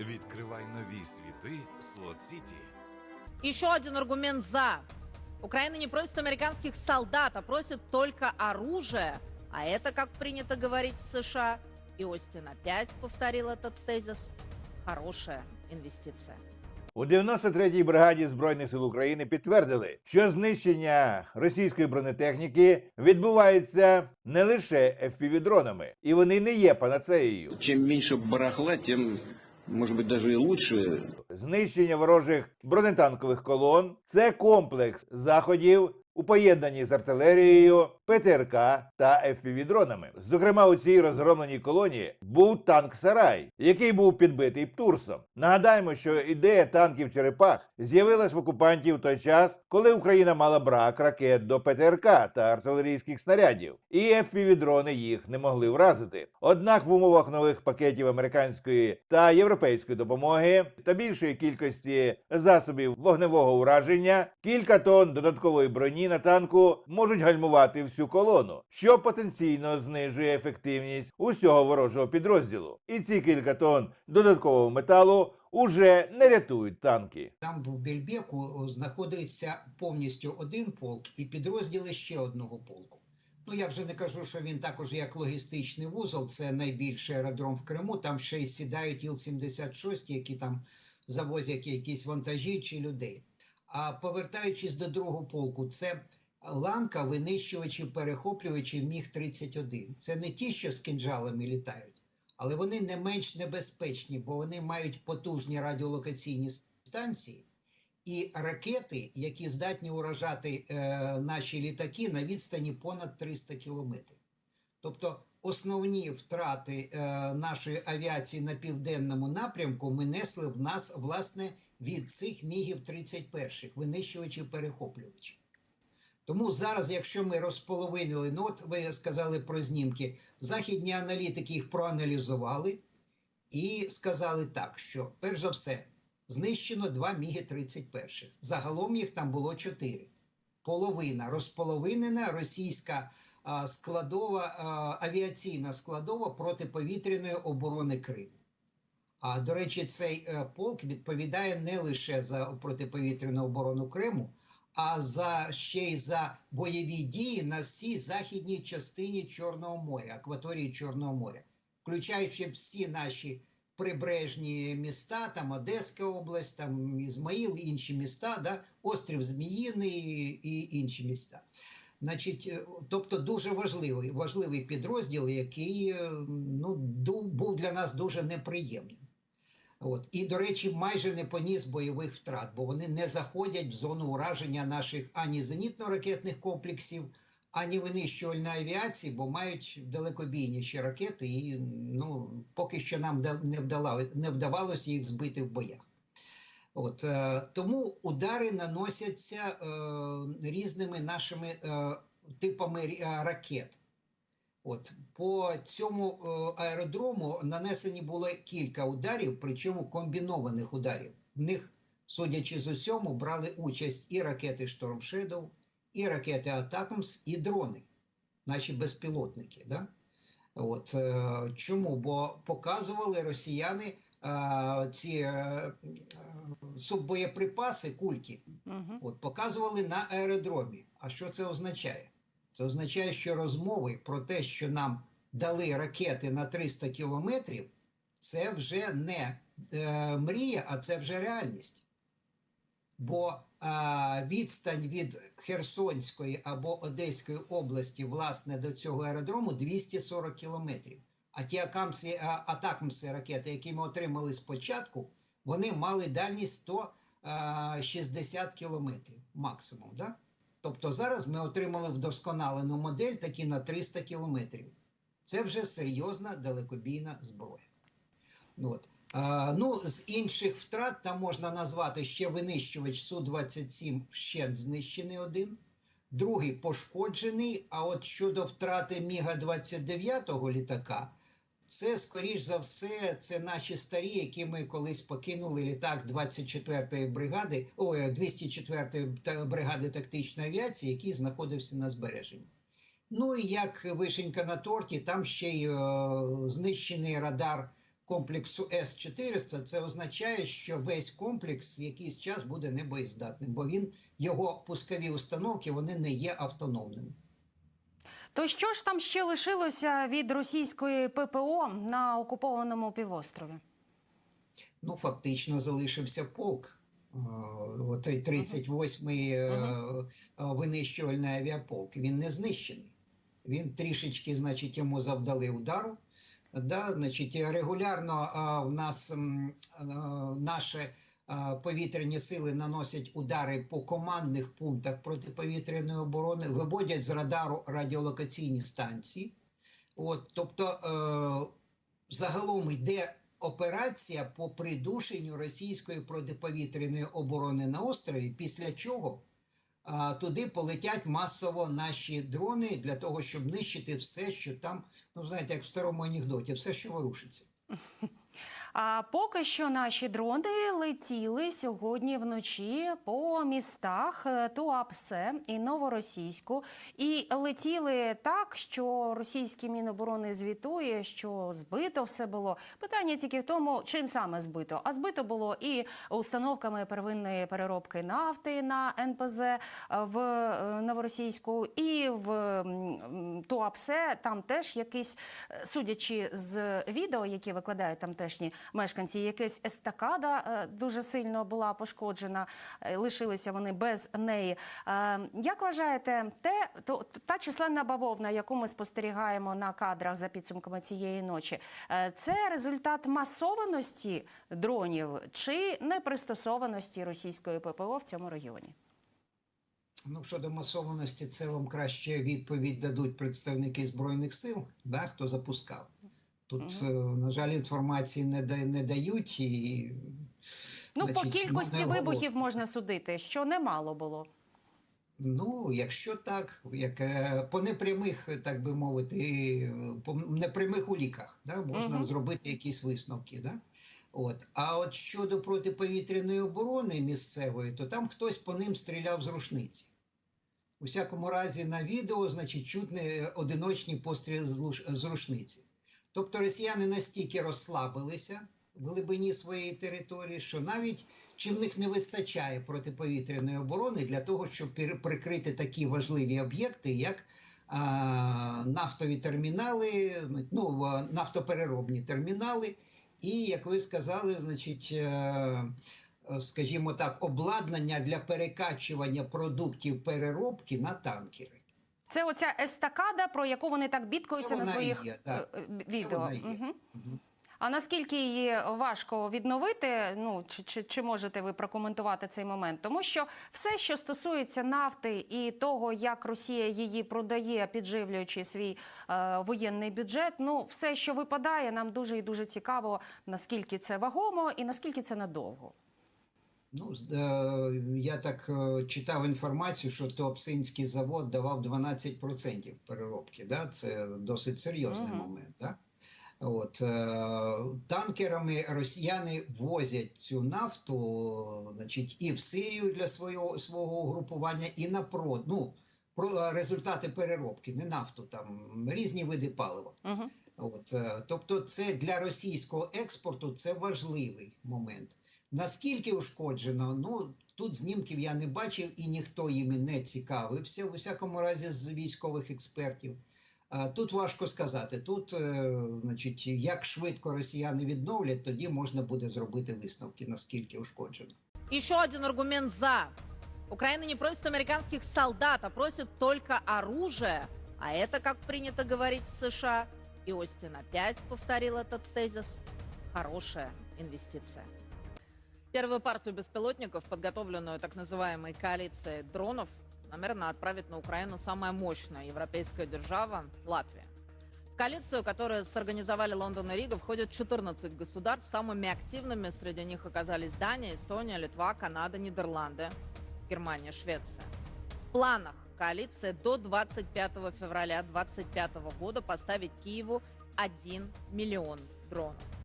Відкривай нові світи Слот Сіті. Еще один аргумент «за». Украина не просит американских солдат, а просит только оружие. А это, как принято говорить в США, и Остин опять повторил этот тезис, хорошая инвестиция. У 93-й бригаді збройних сил України підтвердили, що знищення російської бронетехніки відбувається не лише FPV-дронами, і вони не є панацеєю. Чем меньше барахла, тем, может быть, даже и лучше. Знищення ворожих бронетанкових колон це комплекс заходів у поєднанні з артилерією, ПТРК та FPV-дронами. Зокрема, у цій розгромленій колонії був танк Сарай, який був підбитий Птурсом. Нагадаємо, що ідея танків черепах з'явилась в окупантів в той час, коли Україна мала брак ракет до ПТРК та артилерійських снарядів, і FPV-дрони їх не могли вразити. Однак в умовах нових пакетів американської та європейської допомоги та більшої кількості засобів вогневого ураження, кілька тонн додаткової броні на танку можуть гальмувати всю колону, що потенційно знижує ефективність усього ворожого підрозділу. І ці кілька тонн додаткового металу уже не рятують танки. Там в Бельбеку знаходиться повністю один полк і підрозділи ще одного полку. Ну я вже не кажу, що він також як логістичний вузол, це найбільший аеродром в Криму. Там ще й сідають Іл-76, які там завозять якісь вантажі чи людей. А повертаючись до другого полку, це ланка винищувачів, перехоплювачів Міг-31. Це не ті, що з кинджалами літають, але вони не менш небезпечні, бо вони мають потужні радіолокаційні станції і ракети, які здатні уражати е, наші літаки на відстані понад 300 кілометрів. Тобто основні втрати е, нашої авіації на південному напрямку ми несли в нас власне від цих мігів 31 винищувачів перехоплювачів. Тому зараз, якщо ми розполовинили, ну от ви сказали про знімки, західні аналітики їх проаналізували і сказали так, що перш за все знищено два міги 31 Загалом їх там було чотири. Половина розполовинена російська складова авіаційна складова протиповітряної оборони Криму. А до речі, цей е, полк відповідає не лише за протиповітряну оборону Криму, а за ще й за бойові дії на всій західній частині Чорного моря, акваторії Чорного моря, включаючи всі наші прибережні міста, там Одеська область, там Ізмаїл, інші міста, да, острів Зміїний і інші міста. Значить, е, тобто дуже важливий, важливий підрозділ, який е, ну, був для нас дуже неприємним. От. І, до речі, майже не поніс бойових втрат, бо вони не заходять в зону ураження наших ані зенітно-ракетних комплексів, ані винищувальної авіації, бо мають далекобійніші ракети, і ну, поки що нам не вдавалося їх збити в боях. От, е, тому удари наносяться е, різними нашими е, типами е, ракет. От по цьому е, аеродрому нанесені було кілька ударів, причому комбінованих ударів. В них, судячи з усьому, брали участь і ракети Storm Shadow, і ракети Атакамс, і дрони, наші безпілотники. Да? От, чому? Бо показували росіяни ці суббоєприпаси, кульки, От показували на аеродромі. А що це означає? Це означає, що розмови про те, що нам дали ракети на 300 кілометрів, це вже не е, мрія, а це вже реальність. Бо е, відстань від Херсонської або Одеської області, власне, до цього аеродрому 240 кілометрів. А ті атакмси ракети, які ми отримали спочатку, вони мали дальність 160 кілометрів максимум. Да? Тобто зараз ми отримали вдосконалену модель такі на 300 кілометрів. Це вже серйозна далекобійна зброя. Ну, От. А, ну, з інших втрат там можна назвати ще винищувач Су-27 вщент знищений один, другий пошкоджений. А от щодо втрати Міга-29 літака, це, скоріш за все, це наші старі, які ми колись покинули літак 24-ї бригади, ой, 204-ї бригади тактичної авіації, який знаходився на збереженні. Ну і як вишенька на торті, там ще й е, знищений радар комплексу С-400, це означає, що весь комплекс якийсь час буде небоєздатним, бо він його пускові установки вони не є автономними. То що ж там ще лишилося від російської ППО на окупованому півострові? Ну, фактично залишився полк. Е, Оцей 38-й е, е, винищувальний авіаполк. Він не знищений. Він трішечки, значить, йому завдали удару. Да, значить, регулярно а, в нас а, а, повітряні сили наносять удари по командних пунктах протиповітряної оборони, виводять з радару радіолокаційні станції. От, тобто, е, загалом йде операція по придушенню російської протиповітряної оборони на острові, після чого туди полетять масово наші дрони для того, щоб нищити все, що там, ну знаєте, як в старому анекдоті, все, що ворушиться. А поки що наші дрони летіли сьогодні вночі по містах е, Туапсе і Новоросійську, і летіли так, що російські міноборони звітує, що збито все було. Питання тільки в тому, чим саме збито. А збито було і установками первинної переробки нафти на НПЗ е, в е, Новоросійську, і в Туапсе. Там теж якийсь, е, судячи з відео, які викладають тамтешні мешканці, якась естакада е, дуже сильно була пошкоджена. е, Лишилися вони без неї. Е, Як вважаєте, те то та численна бавовна, яку ми спостерігаємо на кадрах за підсумками цієї ночі, це результат масованості дронів чи непристосованості російської ППО в цьому регіоні? Ну, щодо масованості, це вам краще відповідь дадуть представники Збройних сил, да, хто запускав. Тут, е, на жаль, інформації не, да- не дають і. Ну, по кількості вибухів можна судити, що немало було. Ну, якщо так, як е, по непрямих, так би мовити, по непрямих уліках, да, можна Мгм. зробити якісь висновки. Да? От. А от щодо протиповітряної оборони місцевої, то там хтось по ним стріляв з рушниці. У всякому разі, на відео, значить, чутні одиночні постріли з рушниці. Тобто росіяни настільки розслабилися в глибині своєї території, що навіть чи в них не вистачає протиповітряної оборони для того, щоб прикрити такі важливі об'єкти, як а, нафтові термінали, ну, нафтопереробні термінали, і, як ви сказали, значить, е, е, скажімо так, обладнання для перекачування продуктів переробки на танкери. Це оця естакада, про яку вони так бідкаються Це на своїх є, так. е, е, відео. Мгм. Мгм. А наскільки її важко відновити? Ну чи, чи, чи можете ви прокоментувати цей момент? Тому що все, що стосується нафти і того, як Росія її продає, підживлюючи свій е, воєнний бюджет, ну все, що випадає, нам дуже і дуже цікаво, наскільки це вагомо і наскільки це надовго. Ну, е, я так е, читав інформацію, що Туапсинський завод давав 12% переробки. Да? Це досить серйозний Мгм. момент. Да? От, е, танкерами росіяни возять цю нафту значить, і в Сирію для свого, свого угрупування, і на прод. Ну, про результати переробки, не нафту, там різні види палива. Угу. От, е, тобто, це для російського експорту це важливий момент. Наскільки ушкоджено, ну тут знімків я не бачив і ніхто їми не цікавився, в усякому разі, з військових експертів. А Тут важко сказати. Тут, е, значить, як швидко росіяни відновлять, тоді можна буде зробити висновки, наскільки ушкоджено. Еще один аргумент за. Украина не просит американских солдат, а просит только оружие. А это, как принято говорить в США, и Остин опять повторил этот тезис, хорошая инвестиция. Первую партию беспилотников, подготовленную так называемой коалицией дронов, намерена отправить на Украину самая мощная европейская держава – Латвия. В коалицию, которую сорганизовали Лондон и Рига, входят 14 государств. Самыми активными среди них оказались Дания, Эстония, Литва, Канада, Нидерланды, Германия, Швеция. В планах коалиции до 25 февраля 2025 года поставить Киеву 1 миллион дронов.